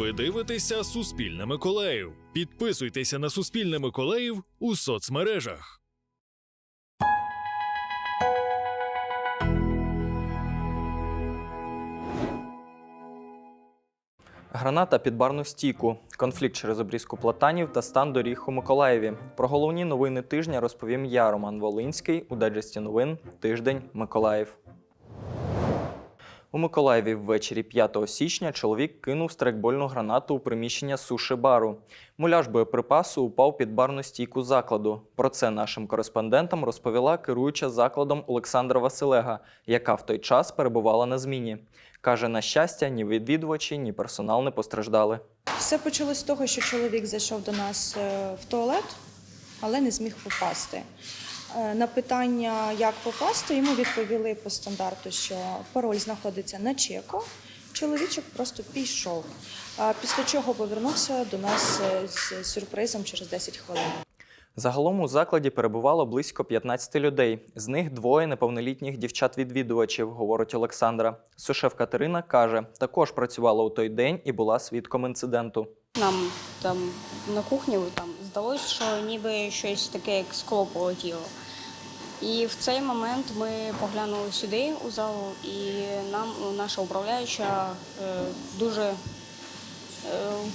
Ви дивитеся Суспільне Миколаїв. Підписуйтеся на Суспільне Миколаїв у соцмережах. Граната під барну стійку, конфлікт через обрізку платанів та стан доріг у Миколаєві. Про головні новини тижня розповім я, Роман Волинський, у дайджесті новин Тиждень Миколаїв. У Миколаєві ввечері 5 січня чоловік кинув страйкбольну гранату у приміщення суші-бару. Муляж боєприпасу упав під барну стійку закладу. Про це нашим кореспондентам розповіла керуюча закладом Олександра Василега, яка в той час перебувала на зміні. Каже, на щастя, ні відвідувачі, ні персонал не постраждали. Все почалось з того, що чоловік зайшов до нас е, в туалет, але не зміг попасти. Е, На питання, як попасти, йому відповіли по стандарту, що пароль знаходиться на чеку. Чоловічок просто пішов. Після чого повернувся до нас е, з сюрпризом через 10 хвилин. Загалом у закладі перебувало близько 15 людей. З них двоє неповнолітніх дівчат-відвідувачів, говорить Олександра. Сушеф Катерина каже, також працювала у той день і була свідком інциденту. Нам там на кухні там здалося, що ніби щось таке, як скло полетіло. І в цей момент ми поглянули сюди у залу, і нам ну, наша управляюча е, дуже е,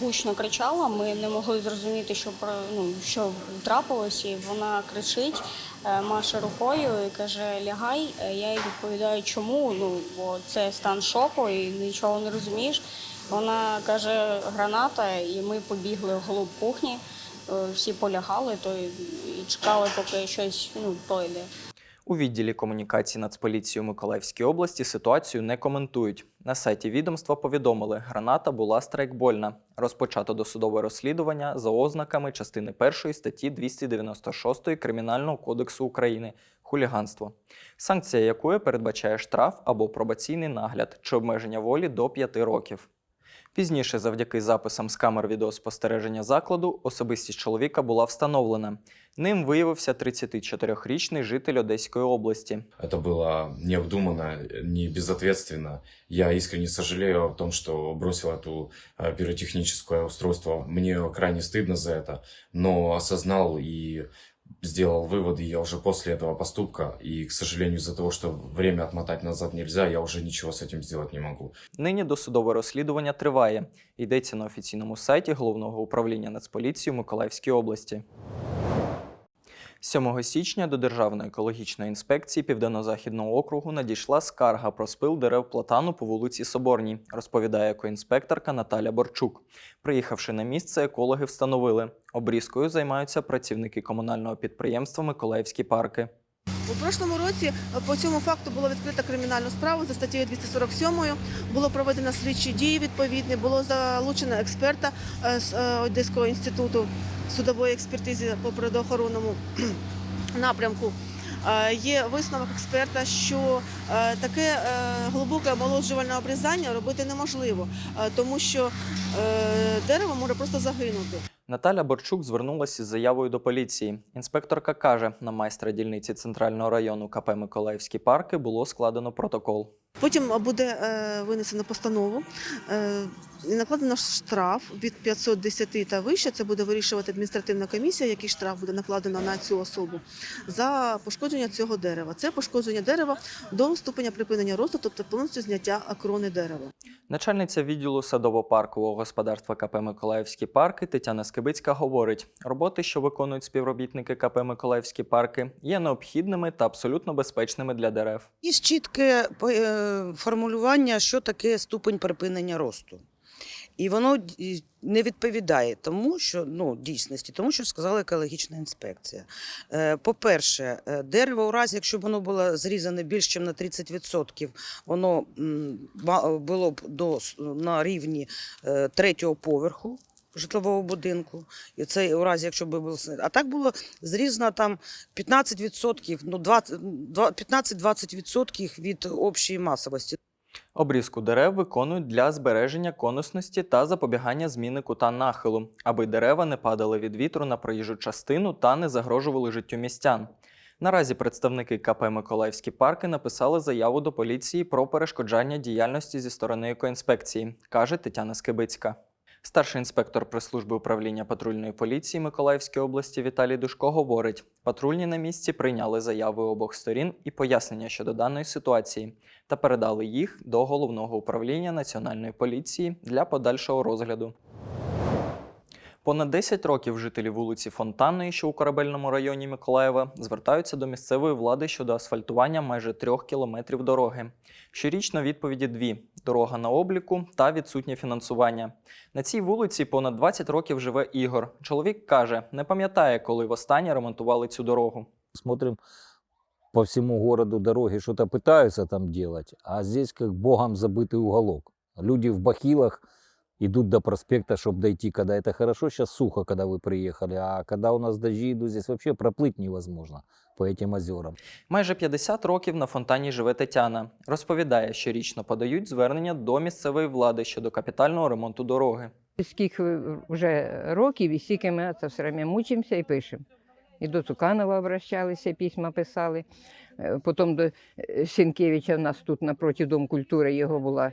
гучно кричала. Ми не могли зрозуміти, що ну, що трапилось, і вона кричить, е, маше рукою і каже: Лягай. Я їй відповідаю, чому? Ну бо це стан шоку, і нічого не розумієш. Вона каже граната, і ми побігли в вглуб кухні. Е, Всі полягали, то і чекали, поки щось ну пройде. У відділі комунікації Нацполіції у Миколаївській області ситуацію не коментують. На сайті відомства повідомили, граната була страйкбольна. Розпочато досудове розслідування за ознаками частини 1 статті 296 Кримінального кодексу України хуліганство, санкція якої передбачає штраф або пробаційний нагляд чи обмеження волі до 5 років. Пізніше, завдяки записам з камер відеоспостереження закладу, особистість чоловіка була встановлена. Ним виявився 34-річний житель Одеської області. Это было необдуманно, не безответственно. Я искренне сожалею о том, что бросил эту э, пиротехническое устройство. Мне крайне стыдно за это, но осознал и сделал выводы я уже после этого поступка. И, к сожалению, из-за того, что время отмотать назад нельзя, я уже ничего с этим сделать не могу. Нині досудове розслідування триває. Йдеться на офіційному сайті Головного управління Нацполіції у Миколаївській області. 7 січня до Державної екологічної інспекції Південно-Західного округу надійшла скарга про спил дерев платану по вулиці Соборній, розповідає екоінспекторка Наталя Борчук. Приїхавши на місце, екологи встановили. Обрізкою займаються працівники комунального підприємства Миколаївські парки. У прошлому році е, по цьому факту було відкрито кримінальну справу за статтею 247. Було проведено слідчі дії відповідні, було залучено експерта е, з е, Одеського інституту судової експертизи по природоохоронному напрямку. Е, Є висновок експерта, що е, таке е, глибоке омолоджувальне обрізання робити неможливо, тому що дерево може просто загинути. Наталя Борчук звернулася із заявою до поліції. Інспекторка каже, на майстра дільниці центрального району КП Миколаївські парки було складено протокол. Потім буде винесено постанову накладено штраф від 510 та вище. Це буде вирішувати адміністративна комісія, який штраф буде накладено на цю особу за пошкодження цього дерева. Це пошкодження дерева до ступеня припинення росту, тобто повністю зняття крони дерева. Начальниця відділу садово-паркового господарства КП Миколаївські парки Тетяна Скибицька говорить: роботи, що виконують співробітники КП Миколаївські парки, є необхідними та абсолютно безпечними для дерев. Є чітке е, формулювання, що таке ступень припинення росту. І воно не відповідає тому, що ну, дійсності, тому що сказала екологічна інспекція. Е, По-перше, е, дерево, у разі, якщо б воно було зрізане більш ніж на 30%, воно було б до, на рівні е, третього поверху. Житлового будинку, і це у разі, якщо б було а так було зрізано там 15%, ну 20, два- 15-20% від общої масовості. Обрізку дерев виконують для збереження конусності та запобігання зміни кута нахилу, аби дерева не падали від вітру на проїжджу частину та не загрожували життю містян. Наразі представники КП Миколаївські парки написали заяву до поліції про перешкоджання діяльності зі сторони екоінспекції, каже Тетяна Скибицька. Старший інспектор прес-служби управління патрульної поліції Миколаївської області Віталій Душко говорить: патрульні на місці прийняли заяви обох сторін і пояснення щодо даної ситуації та передали їх до головного управління національної поліції для подальшого розгляду. Понад 10 років жителі вулиці Фонтанної, що у корабельному районі Миколаєва, звертаються до місцевої влади щодо асфальтування майже трьох кілометрів дороги. Щорічно відповіді дві: дорога на обліку та відсутнє фінансування. На цій вулиці понад 20 років живе Ігор. Чоловік каже, не пам'ятає, коли востаннє ремонтували цю дорогу. Смотрим по всему городу дороги, что-то пытаются там делать, а здесь как богом забытый уголок. Люди в бахилах идут до проспекта, чтобы дойти, когда это хорошо, сейчас сухо, когда вы приехали, а когда у нас дожди идут, здесь вообще проплыть невозможно по этим озерам. Майже 50 років на фонтані живе Тетяна. Розповідає, щорічно подають звернення до місцевої влади щодо капітального ремонту дороги. Скільки вже років, і стільки ми це все время мучимося і пишемо. І до Цуканова обращалися, письма писали. Е, Потім до е, Сінкевича, у нас тут напроти Дом культури його була.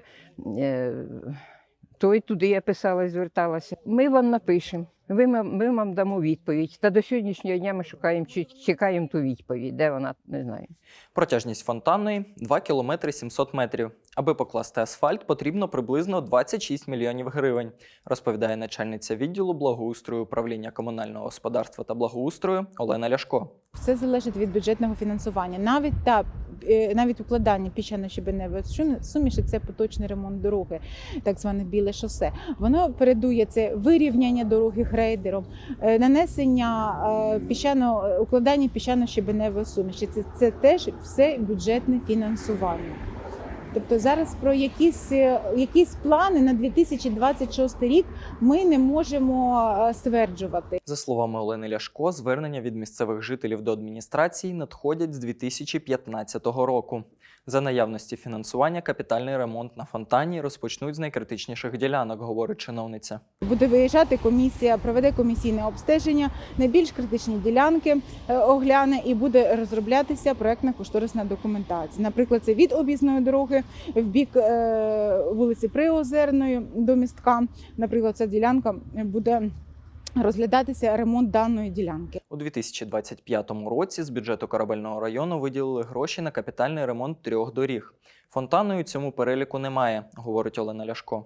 е, той туди я писала, зверталася. Ми вам напишемо, ви, ма- ми вам дамо відповідь. Та до сьогоднішнього дня ми шукаємо, чи- чекаємо ту відповідь, де вона, не знаю. Протяжність фонтанної 2 км 700 метрів. Аби покласти асфальт, потрібно приблизно 26 мільйонів гривень, розповідає начальниця відділу благоустрою управління комунального господарства та благоустрою Олена Ляшко. Все залежить від бюджетного фінансування. Навіть та е, навіть укладання піщано-щебеневої суміші це поточний ремонт дороги, так зване біле шосе. Воно передує це вирівняння дороги грейдером, е, нанесення е, піщано укладання піщано-щебеневої суміші. Це, це теж все бюджетне фінансування. Тобто зараз про якісь, е, якісь плани на 2026 рік ми не можемо стверджувати. За словами Олени Ляшко, звернення від місцевих жителів до адміністрації надходять з 2015 року. За наявності фінансування капітальний ремонт на фонтані розпочнуть з найкритичніших ділянок, говорить чиновниця. Буде виїжджати комісія, проведе комісійне обстеження, найбільш критичні ділянки е, огляне і буде розроблятися проектна кошторисна документація. Наприклад, це від об'їзної дороги в бік е, вулиці Приозерної до містка. Наприклад, ця ділянка буде розглядатися ремонт даної ділянки. У 2025 році з бюджету корабельного району виділили гроші на капітальний ремонт трьох доріг. Фонтаною цьому переліку немає, говорить Олена Ляшко.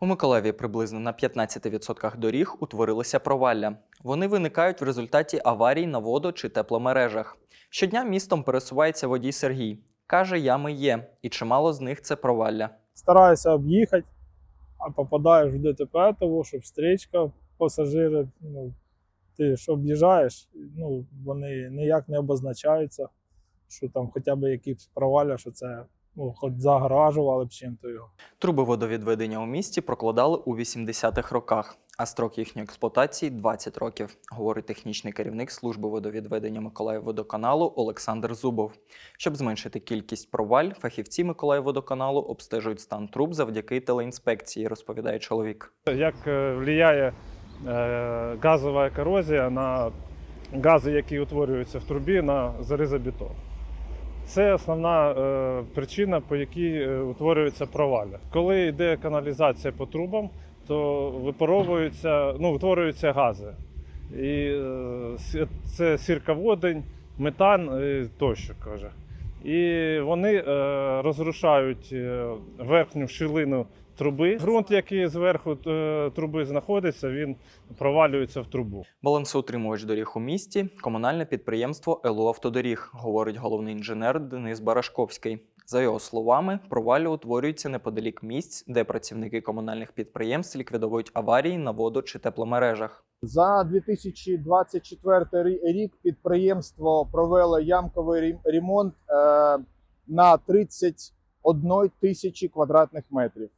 У Миколаєві приблизно на 15% доріг утворилися провалля. Вони виникають в результаті аварій на воду чи тепломережах. Щодня містом пересувається водій Сергій. Каже, ями є, і чимало з них це провалля. стараюся об'їхати, а попадаєш в ДТП, того, що встрічка, пасажири, ну, ти ж об'їжджаєш, ну, вони ніяк не обозначаються, що там хоча б якісь проваля, що це ну, хоч загражували б чим-то його. Труби водовідведення у місті прокладали у 80-х роках, а строк їхньої експлуатації 20 років, говорить технічний керівник служби водовідведення Миколаївводоканалу Олександр Зубов. Щоб зменшити кількість проваль, фахівці Миколаївводоканалу обстежують стан труб завдяки телеінспекції, розповідає чоловік. Як е, впливає е, газова корозія на гази, які утворюються в трубі на залізобетон. Це основна е, причина, по якій е, утворюється провалля. Коли йде каналізація по трубам, то випаровуються, ну, утворюються гази. І е, це сірководень, метан е, тощо каже. І вони е, розрушають верхню щілину труби. Ґрунт, який зверху труби знаходиться, він провалюється в трубу. Балансоутримувач доріг у місті комунальне підприємство ЕЛУ Автодоріг, говорить головний інженер Денис Барашковський. За його словами, провалля утворюються неподалік місць, де працівники комунальних підприємств ліквідовують аварії на воду чи тепломережах. За 2024 рі- рік підприємство провело ямковий ремонт е, на 31 тисячі квадратних метрів.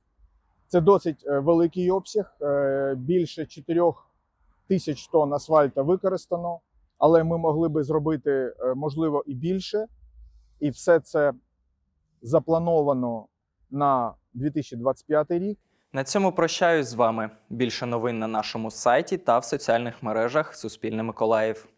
Це досить е, великий обсяг. е, Більше 4 тисяч тонн асфальта використано, але ми могли би зробити можливо і більше. І все це заплановано на 2025 рік. На цьому прощаюсь з вами. Більше новин на нашому сайті та в соціальних мережах Суспільне Миколаїв.